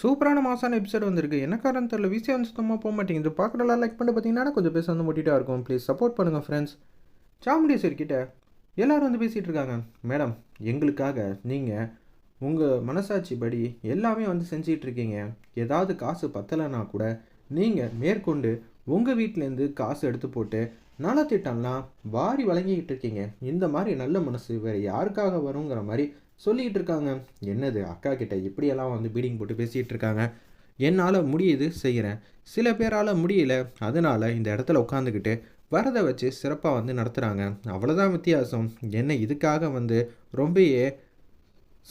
சூப்பரான மாசான எபிசோட் வந்திருக்கு. என்ன காரணம் தெரியல. விசி வந்து சுத்தமாக போக மாட்டேங்குது. பார்க்குறலாம் லைக் பண்ணி பார்த்தீங்கன்னா கொஞ்சம் பேச வந்து மோட்டிவாக இருக்கும். ப்ளீஸ் சப்போர்ட் பண்ணுங்கள் ஃப்ரெண்ட்ஸ் சாமுண்டேஸ்வரி கிட்ட எல்லாரும் வந்து பேசிகிட்டு இருக்காங்க. மேடம் எங்களுக்காக நீங்கள் உங்கள் மனசாட்சி படி எல்லாமே வந்து செஞ்சிகிட்ருக்கீங்க ஏதாவது காசு பத்தலைன்னா கூட நீங்கள் மேற்கொண்டு உங்கள் வீட்டிலேருந்து காசு எடுத்து போட்டு நலத்திட்டம்லாம் வாரி வழங்கிக்கிட்டு இருக்கீங்க. இந்த மாதிரி நல்ல மனசு வேறு யாருக்காக வருங்கிற மாதிரி சொல்லிக்கிட்டு இருக்காங்க என்னது அக்கா கிட்ட இப்படியெல்லாம் வந்து பீடிங் போட்டு பேசிகிட்டு இருக்காங்க என்னால் முடியுது செய்கிறேன் சில பேரால் முடியல. அதனால் இந்த இடத்துல உட்காந்துக்கிட்டு வரதை வச்சு சிறப்பாக வந்து நடத்துகிறாங்க அவ்வளோதான் வித்தியாசம். என்னை இதுக்காக வந்து ரொம்பயே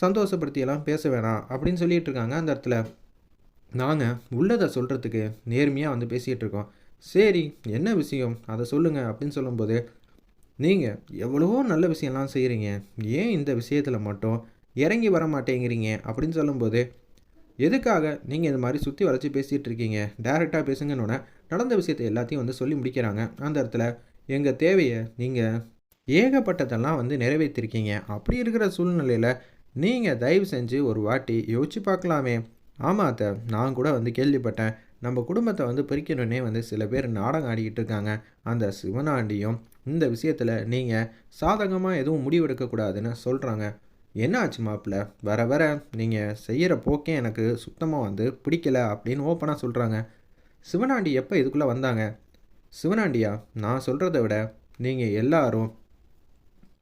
சந்தோஷப்படுத்தியெல்லாம் பேச வேணாம் அப்படின்னு சொல்லிட்டு இருக்காங்க அந்த இடத்துல. நாங்கள் உள்ளதை சொல்கிறதுக்கு நேர்மையாக வந்து பேசிகிட்டு இருக்கோம் சரி என்ன விஷயம்? அதை சொல்லுங்கள் அப்படின்னு சொல்லும்போது நீங்கள் எவ்வளவோ நல்ல விஷயம்லாம் செய்கிறீங்க ஏன் இந்த விஷயத்தில் மட்டும் இறங்கி வர மாட்டேங்கிறீங்க? அப்படின்னு சொல்லும்போது எதுக்காக நீங்கள் இந்த மாதிரி சுற்றி வளைச்சி பேசிகிட்டு இருக்கீங்க? டேரெக்டாக பேசுங்கன்னொன்னே நடந்த விஷயத்தை எல்லாத்தையும் வந்து சொல்லி முடிக்கிறாங்க. அந்த இடத்துல எங்கள் தேவையை நீங்கள் ஏகப்பட்டதெல்லாம் வந்து நிறைவேற்றிருக்கீங்க. அப்படி இருக்கிற சூழ்நிலையில் நீங்கள் தயவு செஞ்சு ஒரு வாட்டி யோசிச்சு பார்க்கலாமே. ஆமாம் அத்தை நான் கூட வந்து கேள்விப்பட்டேன். நம்ம குடும்பத்தை வந்து பிரிக்கணுன்னே வந்து சில பேர் நாடகம் ஆடிக்கிட்டு இருக்காங்க. அந்த சிவனாண்டியும் இந்த விஷயத்தில் நீங்கள் சாதகமாக எதுவும் முடிவெடுக்கக்கூடாதுன்னு சொல்கிறாங்க என்ன ஆச்சு மாப்பிள்ள? வர வர நீங்கள் செய்கிற போக்கே எனக்கு சுத்தமாக வந்து பிடிக்கல அப்படின்னு ஓப்பனாக சொல்கிறாங்க சிவனாண்டி எப்போ இதுக்குள்ளே வந்தாங்க? சிவனாண்டியா நான் சொல்கிறத விட நீங்கள் எல்லாரும்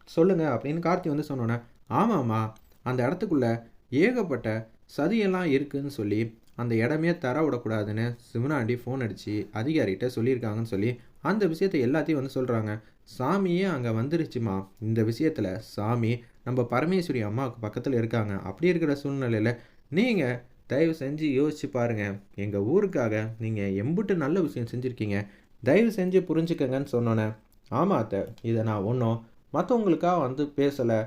சொல்லுங்கள் அப்படின்னு கார்த்தி வந்து சொன்னோன்னே ஆமாம்மா அந்த இடத்துக்குள்ளே ஏகப்பட்ட சதியெல்லாம் இருக்குதுன்னு சொல்லி அந்த இடமே தர விடக்கூடாதுன்னு சிவனாண்டி ஃபோன் அடித்து அதிகாரிகிட்ட சொல்லியிருக்காங்கன்னு சொல்லி அந்த விஷயத்த எல்லாத்தையும் வந்து சொல்கிறாங்க சாமியே அங்கே வந்துருச்சுமா? இந்த விஷயத்தில் சாமி நம்ம பரமேஸ்வரி அம்மாவுக்கு பக்கத்தில் இருக்காங்க. அப்படி இருக்கிற சூழ்நிலையில் நீங்கள் தயவு செஞ்சு யோசிச்சு பாருங்கள் எங்கள் ஊருக்காக நீங்கள் எம்பிட்டு நல்ல விஷயம் செஞ்சுருக்கீங்க. தயவு செஞ்சு புரிஞ்சுக்கங்கன்னு சொன்னோன்னே ஆமாம் அத்தை இதை நான் ஒன்றும் மற்றவங்களுக்காக வந்து பேசலை.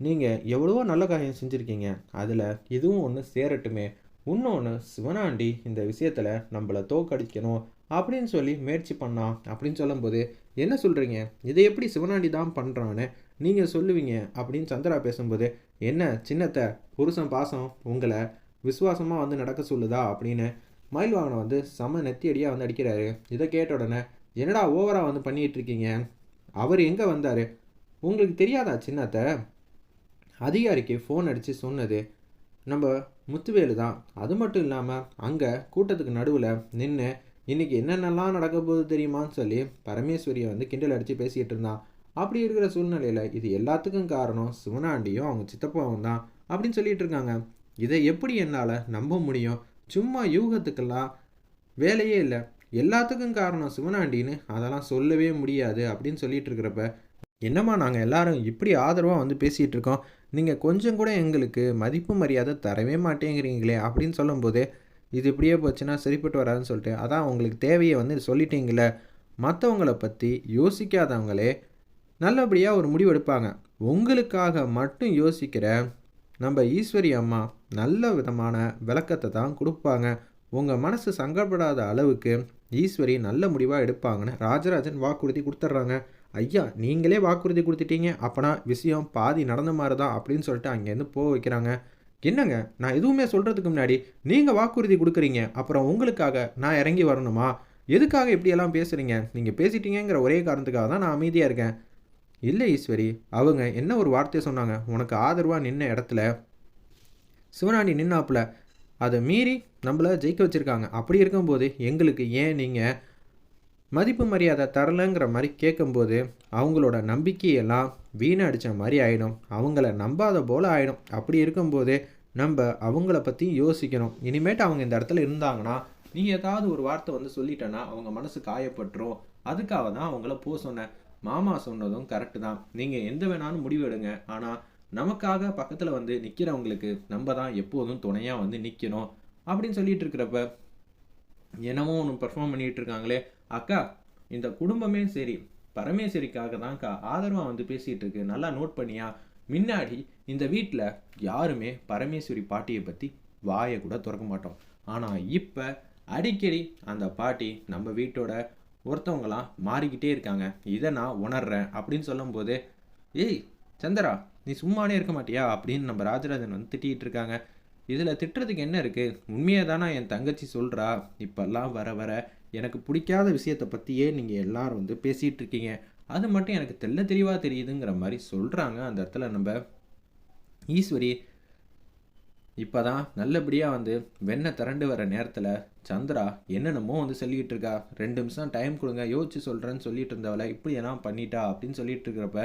நீங்கள் எவ்வளவோ நல்ல காரியம் செஞ்சுருக்கீங்க. அதில் இதுவும் ஒன்று சேரட்டுமே. இன்னொன்று சிவனாண்டி இந்த விஷயத்தில் நம்மளை தோக்கடிக்கணும். அப்படின்னு சொல்லி முயற்சி பண்ணான் அப்படின்னு சொல்லும்போது என்ன சொல்கிறீங்க இதை எப்படி சிவனாண்டி தான் பண்ணுறான்னு நீங்கள் சொல்லுவீங்க. அப்படின்னு சந்திரா பேசும்போது என்ன சின்னத்தை புருஷன் பாசம் உங்களை விசுவாசமாக வந்து நடக்க சொல்லுதா? அப்படின்னு மயில் வாகனம் வந்து செம நெத்தியடியாக வந்து அடிக்கிறாரு. இதை கேட்ட உடனே என்னடா ஓவராக வந்து பண்ணிகிட்டு இருக்கீங்க அவர் எங்கே வந்தார்? உங்களுக்கு தெரியாதா சின்னத்தை? அதிகாரிக்கு ஃபோன் அடித்து சொன்னது நம்ம முத்துவேலு தான். அது மட்டும் இல்லாமல் அங்கே கூட்டத்துக்கு நடுவில் நின்று இன்றைக்கி என்னென்னலாம் நடக்க போகுது தெரியுமான்னு சொல்லி பரமேஸ்வரியை வந்து கிண்டல் அடித்து பேசிகிட்டு இருந்தான். அப்படி இருக்கிற சூழ்நிலையில் இது எல்லாத்துக்கும் காரணம் சிவனாண்டியும் அவங்க சித்தப்பாவும் தான் அப்படின்னு சொல்லிட்டு இருக்காங்க. இதை எப்படி என்னால் நம்ப முடியும்? சும்மா யூகத்துக்கெல்லாம் வேலையே இல்லை. எல்லாத்துக்கும் காரணம் சிவனாண்டின்னு அதெல்லாம் சொல்லவே முடியாது அப்படின்னு சொல்லிட்டு இருக்கிறப்ப என்னம்மா நாங்கள் எல்லாரும் இப்படி ஆதரவாக வந்து பேசிகிட்டு இருக்கோம்? நீங்கள் கொஞ்சம் கூட எங்களுக்கு மதிப்பு மரியாதை தரவே மாட்டேங்கிறீங்களே அப்படின்னு சொல்லும்போது இது இப்படியே போச்சுன்னா சரிப்பட்டு வராதுன்னு சொல்லிட்டு அதான் உங்களுக்கு தேவையை வந்து சொல்லிட்டீங்கள மற்றவங்கள பற்றி யோசிக்காதவங்களே நல்லபடியாக ஒரு முடிவு எடுப்பாங்க. உங்களுக்காக மட்டும் யோசிக்கிற நம்ம ஈஸ்வரி அம்மா நல்ல விதமான விளக்கத்தை தான் கொடுப்பாங்க. உங்கள் மனசு சங்கப்படாத அளவுக்கு ஈஸ்வரி நல்ல முடிவாக எடுப்பாங்கன்னு ராஜராஜன் வாக்குறுதி கொடுத்துட்றாங்க. ஐயா நீங்களே வாக்குறுதி கொடுத்துட்டீங்க. அப்போனா விஷயம் பாதி நடந்த மாதிரி தான் அப்படின்னு சொல்லிட்டு அங்கேருந்து போக வைக்கிறாங்க. என்னங்க? நான் எதுவுமே சொல்கிறதுக்கு முன்னாடி நீங்கள் வாக்குறுதி கொடுக்குறீங்க அப்புறம் உங்களுக்காக நான் இறங்கி வரணுமா? எதுக்காக இப்படியெல்லாம் பேசுகிறீங்க நீங்கள் பேசிட்டீங்கிற ஒரே காரணத்துக்காக தான் நான் அமைதியாக இருக்கேன். இல்லை ஈஸ்வரி அவங்க என்ன ஒரு வார்த்தையை சொன்னாங்க? உனக்கு ஆதரவாக நின்ன இடத்துல? சிவனாண்டி நின்னாப்புல. அதை மீறி நம்மளை ஜெயிக்க வச்சுருக்காங்க. அப்படி இருக்கும்போது எங்களுக்கு ஏன் நீங்கள் மதிப்பு மரியாதை தரலைங்கிற மாதிரி கேட்கும்போது அவங்களோட நம்பிக்கையெல்லாம் வீணடித்த மாதிரி ஆகிடும் அவங்கள நம்பாத போல் ஆகிடும் அப்படி இருக்கும்போது நம்ம அவங்கள பற்றி யோசிக்கணும். இனிமேட்டு அவங்க இந்த இடத்துல இருந்தாங்கன்னா நீ ஏதாவது ஒரு வார்த்தை வந்து சொல்லிட்டேன்னா அவங்க மனசு காயப்பட்டுரும். அதுக்காக தான் அவங்கள போ சொன்னேன். மாமா சொன்னதும் கரெக்டு தான். நீங்கள் எந்த வேணாலும் முடிவு எடுங்க. ஆனால் நமக்காக பக்கத்தில் வந்து நிற்கிறவங்களுக்கு நம்ம தான் எப்போதும் துணையாக வந்து நிற்கணும் அப்படின்னு சொல்லிட்டு இருக்கிறப்ப என்னமோ ஒன்று பெர்ஃபார்ம் பண்ணிகிட்டு இருக்காங்களே. அக்கா இந்த குடும்பமே சரி பரமேஸ்வரிக்காக தான்க்கா ஆதரவாக வந்து பேசிகிட்டு இருக்கு. நல்லா நோட் பண்ணியா? முன்னாடி இந்த வீட்டில் யாருமே பரமேஸ்வரி பாட்டியை பற்றி வாயை கூட திறக்க மாட்டோம். ஆனால் இப்போ அடிக்கடி அந்த பாட்டி நம்ம வீட்டோட ஒருத்தவங்களாம் மாறிக்கிட்டே இருக்காங்க. இதை நான் உணர்றேன் அப்படின்னு சொல்லும்போது ஏய் சந்திரா நீ சும்மானே இருக்க மாட்டியா? அப்படின்னு நம்ம ராஜராஜன் வந்து திட்டிகிட்டு இருக்காங்க. இதில் திட்டுறதுக்கு என்ன இருக்குது உண்மையை தானே என் தங்கச்சி சொல்கிறா இப்போல்லாம் வர வர எனக்கு பிடிக்காத விஷயத்தை பற்றியே நீங்கள் எல்லாரும் வந்து பேசிகிட்டு இருக்கீங்க அது மட்டும் எனக்கு தெள்ள தெளிவாக தெரியுதுங்கிற மாதிரி சொல்கிறாங்க அந்த இடத்துல நம்ம ஈஸ்வரி இப்போ தான் நல்லபடியாக வந்து வெண்ணை திரண்டு வர நேரத்தில் சந்திரா என்னென்னமோ வந்து சொல்லிக்கிட்டு இருக்கா. ரெண்டு நிமிஷம் டைம் கொடுங்க யோசிச்சு சொல்கிறேன்னு சொல்லிட்டு இருந்தவளை இப்படி எல்லாம் பண்ணிட்டா அப்படின்னு சொல்லிட்டு இருக்கிறப்ப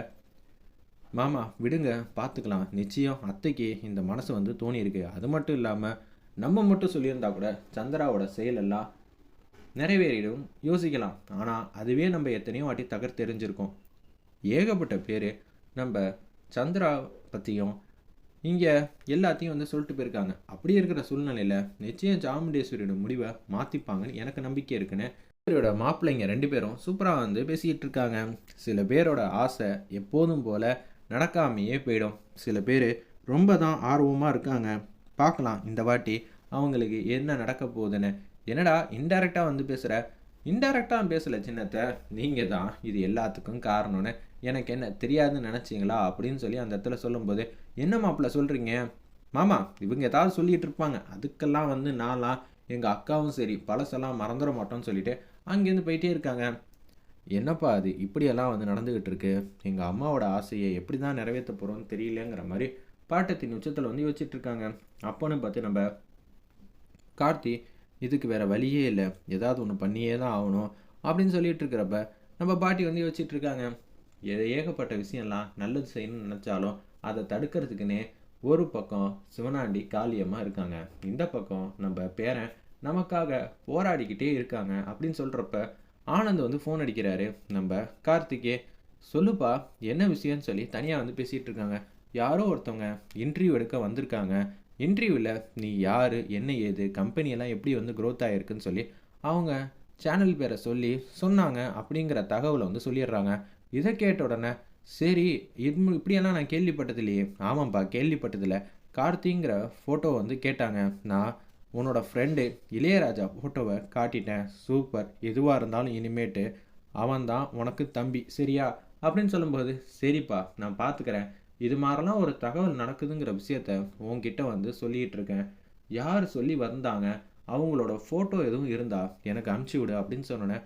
மாமா விடுங்க பார்த்துக்கலாம் நிச்சயம் அத்தைக்கு இந்த மனசு வந்து தோணியிருக்கு. அது மட்டும் இல்லாமல் நம்ம மட்டும் சொல்லியிருந்தா கூட சந்திராவோட செயலெல்லாம் நிறைவேறிடும். யோசிக்கலாம். ஆனால் அதுவே நம்ம எத்தனையோ வாட்டி தகர்த்தெறிஞ்சிருக்கோம். ஏகப்பட்ட பேர் நம்ம சந்திரா பற்றியும் இங்கே எல்லாத்தையும் வந்து சொல்லிட்டு போயிருக்காங்க. அப்படி இருக்கிற சூழ்நிலையில் நிச்சயம் சாமுண்டேஸ்வரியோட முடிவை மாற்றிப்பாங்கன்னு எனக்கு நம்பிக்கை இருக்குன்னு இவரோட மாப்பிள்ளைங்க ரெண்டு பேரும் சூப்பராக வந்து பேசிக்கிட்டு இருக்காங்க. சில பேரோட ஆசை எப்போதும் போல் நடக்காமையே போயிடும். சில பேர் ரொம்ப தான் ஆர்வமாக இருக்காங்க. பார்க்கலாம் இந்த வாட்டி அவங்களுக்கு என்ன நடக்க போகுதுன்னு என்னடா இன்டைரக்டாக வந்து பேசுகிற இன்டைரக்டாக பேசலை சின்னத்தை. நீங்கள் தான் இது எல்லாத்துக்கும் காரணம்னு. எனக்கு என்ன தெரியாதுன்னு நினச்சிங்களா? அப்படின்னு சொல்லி அந்த இடத்துல சொல்லும்போது என்ன மாப்பிள்ள சொல்கிறீங்க மாமா இவங்க ஏதாவது சொல்லிகிட்டு இருப்பாங்க. அதுக்கெல்லாம் வந்து நான்லாம் எங்கள் அக்காவும் சரி பழசெல்லாம் மறந்துட மாட்டோம்னு சொல்லிட்டு அங்கேருந்து போயிட்டே இருக்காங்க. என்னப்பா அது? இப்படியெல்லாம் வந்து நடந்துக்கிட்டு இருக்கு. எங்கள் அம்மாவோட ஆசையை எப்படி தான் நிறைவேற்ற போகிறோம்னு தெரியலங்கிற மாதிரி பாட்டத்தின் உச்சத்தில் வந்து யோசிச்சுட்டு இருக்காங்க. அப்போன்னு பார்த்து நம்ம கார்த்தி இதுக்கு வேறு வழியே இல்லை. ஏதாவது ஒன்று பண்ணியே தான் ஆகணும் அப்படின்னு சொல்லிட்டு இருக்கிறப்ப நம்ம பாட்டி வந்து யோசிச்சுட்டு இருக்காங்க. ஏகப்பட்ட விஷயம்லாம் நல்லது செய்யணும்னு நினச்சாலும் அதை தடுக்கிறதுக்குன்னே ஒரு பக்கம் சிவனாண்டி காளியம்மா இருக்காங்க. இந்த பக்கம் நம்ம பேரன் நமக்காக போராடிக்கிட்டே இருக்காங்க அப்படின்னு சொல்கிறப்ப ஆனந்த் வந்து ஃபோன் அடிக்கிறாரு. நம்ம கார்த்திகே சொல்லுப்பா என்ன விஷயம்னு சொல்லி தனியாக வந்து பேசிகிட்டு இருக்காங்க. யாரோ ஒருத்தவங்க இன்டர்வியூ எடுக்க வந்திருக்காங்க. இன்டர்வியூவில் நீ யார் என்ன ஏது கம்பெனியெல்லாம் எப்படி வந்து க்ரோத் ஆகிருக்குன்னு சொல்லி அவங்க சேனல் பேரை சொல்லி சொன்னாங்க அப்படிங்கிற தகவலை வந்து சொல்லிடுறாங்க. இதை கேட்ட உடனே சரி இது இப்படியெல்லாம் நான் கேள்விப்பட்டது இல்லையே. ஆமாம்ப்பா கேள்விப்பட்டதில்ல. கார்த்திங்கிற ஃபோட்டோ வந்து கேட்டாங்க. நான் உன்னோட ஃப்ரெண்டு இளையராஜா ஃபோட்டோவை காட்டிட்டேன். சூப்பர். எதுவாக இருந்தாலும் இனிமேட்டு அவன் தான் உனக்கு தம்பி. சரியா? அப்படின்னு சொல்லும்போது சரிப்பா நான் பார்த்துக்கிறேன் இது மாதிரிலாம் ஒரு தகவல் நடக்குதுங்கிற விஷயத்த உங்ககிட்ட வந்து சொல்லிகிட்டு இருக்கேன் யார் சொல்லி வந்தாங்க? அவங்களோட ஃபோட்டோ எதுவும் இருந்தா? எனக்கு அனுப்பிச்சி விடு அப்படின்னு சொன்னோன்னே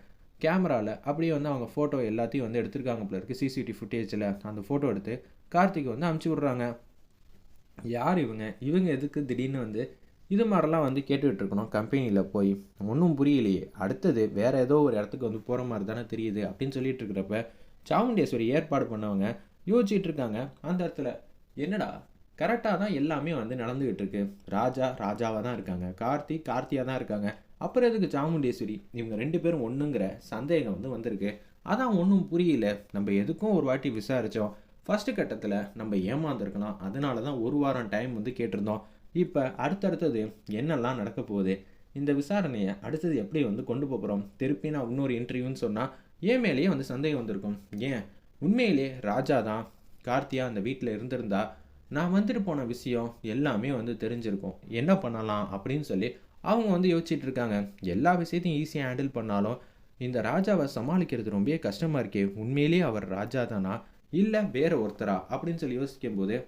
கேமராவில் அப்படியே வந்து அவங்க ஃபோட்டோ எல்லாத்தையும் வந்து எடுத்திருக்காங்க போல இருக்குது சிசிடிவி ஃபுட்டேஜில் அந்த ஃபோட்டோ எடுத்து கார்த்திக் வந்து அனுப்பிச்சி விட்றாங்க. யார் இவங்க? இவங்க எதுக்கு திடீர்னு வந்து இது மாதிரிலாம் வந்து கேட்டுக்கிட்டு இருக்கணும் கம்பெனியில் போய் ஒன்றும் புரியலையே. அடுத்தது வேறு ஏதோ ஒரு இடத்துக்கு வந்து போகிற மாதிரி தானே தெரியுது அப்படின்னு சொல்லிட்டு இருக்கிறப்ப சாமுண்டேஸ்வரி ஏற்பாடு பண்ணவங்க யோசிச்சுட்டு இருக்காங்க அந்த இடத்துல என்னடா கரெக்டாக தான் எல்லாமே வந்து நடந்துகிட்டு இருக்கு ராஜா ராஜாவாக தான் இருக்காங்க. கார்த்தி கார்த்தியாக தான் இருக்காங்க. அப்புறம் எதுக்கு சாமுண்டேஸ்வரி? இவங்க ரெண்டு பேரும் ஒன்றுங்கிற சந்தேகம் வந்து வந்திருக்கு. அதான் ஒன்றும் புரியல. நம்ம எதுக்கும் ஒரு வாட்டி விசாரித்தோம் ஃபஸ்ட்டு கட்டத்தில் நம்ம ஏமாந்துருக்கலாம். அதனால தான் ஒரு வாரம் டைம் வந்து கேட்டிருந்தோம். இப்போ அடுத்தடுத்தது என்னெல்லாம் நடக்க போகுது? இந்த விசாரணையை அடுத்தது எப்படி வந்து கொண்டு போகிறோம் திருப்பி நான் இன்னொரு இன்டர்வியூன்னு சொன்னால் ஏன் மேலேயே வந்து சந்தேகம் வந்திருக்கும். ஏன்? உண்மையிலே ராஜா தான் கார்த்தியா அந்த வீட்டில் இருந்திருந்தா நான் வந்துட்டு போன விஷயம் எல்லாமே வந்து தெரிஞ்சிருக்கும். என்ன பண்ணலாம் அப்படின்னு சொல்லி அவங்க வந்து யோசிச்சுட்டு இருக்காங்க. எல்லா விஷயத்தையும் ஈஸியாக ஹேண்டில் பண்ணாலும் இந்த ராஜாவை சமாளிக்கிறது ரொம்பவே கஷ்டமாக இருக்கே. உண்மையிலேயே அவர் ராஜா தானா? இல்லை வேற ஒருத்தரா? அப்படின்னு சொல்லி யோசிக்கும்போது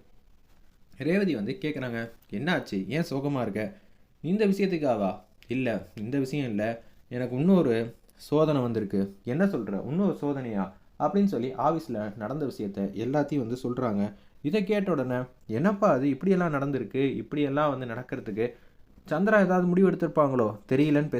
ரேவதி வந்து கேட்குறாங்க என்னாச்சு? ஏன் சோகமாக இருக்க? இந்த விஷயத்துக்காவா? இல்லை இந்த விஷயம் இல்லை. எனக்கு இன்னொரு சோதனை வந்திருக்கு. என்ன சொல்கிற இன்னொரு சோதனையா? அப்படின்னு சொல்லி ஆஃபீஸில் நடந்த விஷயத்த எல்லாத்தையும் வந்து சொல்கிறாங்க இதை கேட்ட உடனே என்னப்பா அது? இப்படியெல்லாம் நடந்திருக்கு. இப்படியெல்லாம் வந்து நடக்கிறதுக்கு சந்திரா ஏதாவது முடிவு எடுத்திருப்பாங்களோ? தெரியலன்னு